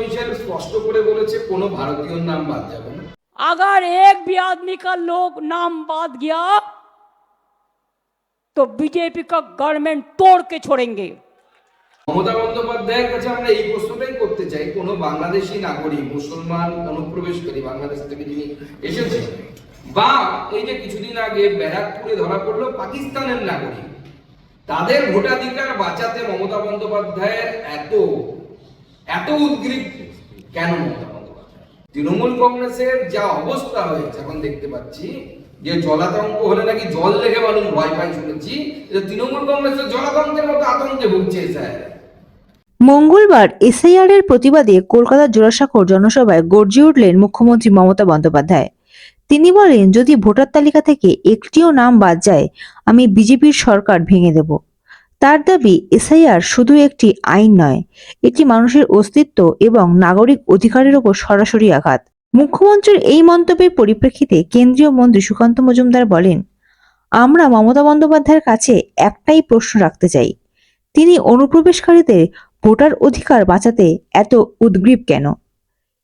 Commission স্পষ্ট করে বলেছে কোনো ভারতীয় নাম বাদ যাবে না अगर एक भी आदमी का लोग नाम बात गया तो बीजेपी का गवर्नमेंट तोड़ के छोड़ेंगे মমতা বন্দ্যোপাধ্যায়ের কাছে আমরা এই প্রশ্নটাই করতে চাই কোনো বাংলাদেশি নাগরিক মুসলমান অনুপ্রবেশকারী বাংলাদেশ থেকে যিনি এসেছেন বা এই যে কিছুদিন আগে ব্যারাকপুরে ধরা পড়লো পাকিস্তানের নাগরিক তাদের ভোটাধিকার বাঁচাতে মমতা বন্দ্যোপাধ্যায়ের এত এত উদ্গ্রীব কেন তৃণমূল কংগ্রেসের যা অবস্থা হয়েছে, এখন দেখতে পাচ্ছি যে জলাতঙ্ক হলে নাকি জল দেখে মানুষ ভয় পায়, শুনেছি। যে তৃণমূল কংগ্রেসের জলাতঙ্কের মতো আতঙ্কে ভুগছে স্যার। মঙ্গলবার এসআইআর এর প্রতিবাদে কলকাতার জোড়াসাঁকোর জনসভায় গর্জে উঠলেন মুখ্যমন্ত্রী মমতা বন্দ্যোপাধ্যায়। তিনি বলেন, যদি ভোটার তালিকা থেকে একটিও নাম বাদ যায়, আমি বিজেপির সরকার ভেঙে দেব। তার দাবি, এসআইআর শুধু একটি আইন নয়, এটি মানুষের অস্তিত্ব এবং নাগরিক অধিকারের ওপর সরাসরি আঘাত। মুখ্যমন্ত্রীর এই মন্তব্যের পরিপ্রেক্ষিতে কেন্দ্রীয় মন্ত্রী সুকান্ত মজুমদার বলেন, আমরা মমতা বন্দ্যোপাধ্যায়ের কাছে একটাই প্রশ্ন রাখতে চাই। তিনি অনুপ্রবেশকারীদের ভোটার অধিকার বাঁচাতে এত উদ্গ্রীব কেন?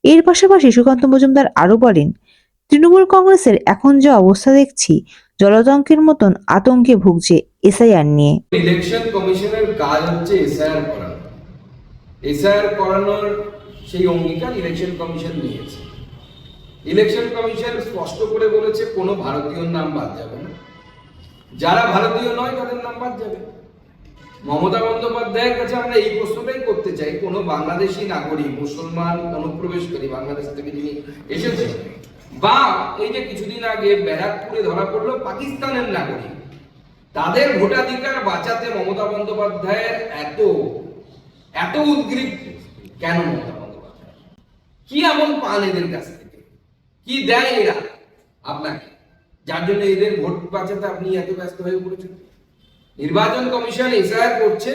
এর পাশাপাশি সুকান্ত মজুমদার আরও বলেন তৃণমূল কংগ্রেসের এখন যে অবস্থা দেখছি জলতঙ্কের মতন আতঙ্কে ভুগছে এসআইআর নিয়ে। ইলেকশন কমিশনের কাজ হচ্ছে এসআইআর করানো। এসআইআর করানোর সেই অঙ্গীকার ইলেকশন কমিশন নিয়েছে। ইলেকশন কমিশন স্পষ্ট করে বলেছে, কোনো ভারতীয় নাম বাদ যাবে না। যারা ভারতীয় নয়, তাদের নাম বাদ যাবে। মমতা বন্দ্যোপাধ্যায়ের কাছে আমরা এই প্রশ্নটাই করতে চাই, কোনো বাংলাদেশি নাগরিক, মুসলমান, অনুপ্রবেশকারী, বাংলাদেশ থেকে যিনি এসেছেন বা এই যে কিছুদিন আগে ব্যারাকপুরে ধরা পড়ল পাকিস্তানের নাগরিক, তাদের ভোটাধিকার বাঁচাতে মমতা বন্দ্যোপাধ্যায়ের এত এত উদ্গ্রীব কেন মমতা বন্দ্যোপাধ্যায়? কি এমন পান এদের কাছ থেকে? কি দেয় এরা আপনাকে? যার জন্য এদের ভোট বাঁচাতে আপনি এত ব্যস্ত হয়ে পড়েছেন? নির্বাচন কমিশন এসআইআর করছে,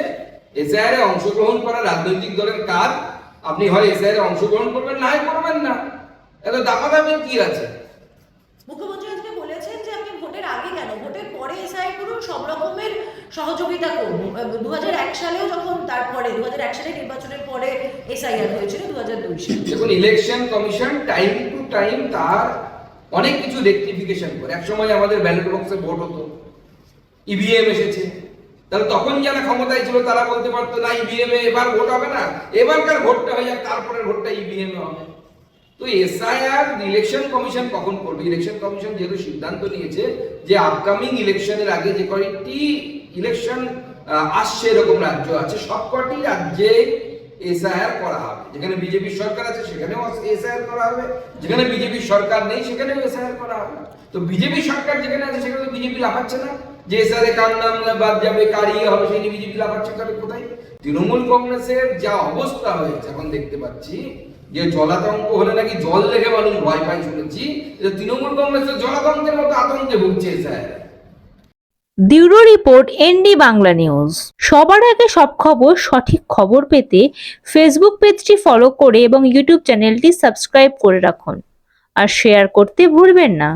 এসআইআর এ অংশগ্রহণ করা রাজনৈতিক দলের কাজ, আপনি হয় এসআইআর এ অংশগ্রহণ করবেন না হয় করবেন না। এত দাপাদাপি কি আছে? মুখ্যমন্ত্রী আজকে বলেছেন যে আপনি ভোটের আগে কেন? ভোটের পরে এসআই করুন সব রকমের সহযোগিতা করুন। দু সালেও যখন তারপরে দু সালে নির্বাচনের পরে এসআইআর হয়েছিল দু হাজার দুই সালে। দেখুন election commission time to time তার অনেক কিছু রেকটিফিকেশন করে। এক সময় আমাদের ব্যালট বক্সে ভোট হতো। ইভিএম এসেছে। তাহলে তখন যারা ক্ষমতায় ছিল তারা বলতে পারতো না ইভিএম এ এবার ভোট হবে না। এবারকার ভোটটা হয়ে যাক তারপরের ভোটটা ইভিএম এ হবে। তো এসআইআর ইলেকশন কমিশন কখন করবে? ইলেকশন কমিশন যেহেতু সিদ্ধান্ত নিয়েছে যে আপকামিং ইলেকশনের আগে যে কয়েকটি ইলেকশন আসছে এরকম রাজ্য আছে, সবকটি রাজ্যে এসআইআর করা হবে। যেখানে বিজেপি সরকার আছে, সেখানেও এসআইআর করা হবে। যেখানে বিজেপি সরকার নেই, সেখানেও এসআইআর করা হবে। তো বিজেপি সরকার যেখানে আছে, সেখানে বিজেপি লাফাচ্ছে না। যে এসআইআর কার নাম বাদ যাবে, কার ইয়ে হবে, সেই নিয়ে বিজেপি লাফাচ্ছে কারে কোথায়? তৃণমূল কংগ্রেসের যা অবস্থা হয়েছে, এখন দেখতে পাচ্ছি যে জলাতঙ্ক হলে নাকি জল দেখে মানুষ ভয় পায় শুনেছি যে তৃণমূল কংগ্রেসের জলাতঙ্কের মতো আতঙ্কে ভুগছে sir. Bureau report, ND Bangla news. সবার আগে সব খবর, সঠিক খবর পেতে ফেসবুক পেজটি ফলো করে এবং ইউটিউব চ্যানেলটি সাবস্ক্রাইব করে রাখুন। আর শেয়ার করতে ভুলবেন না।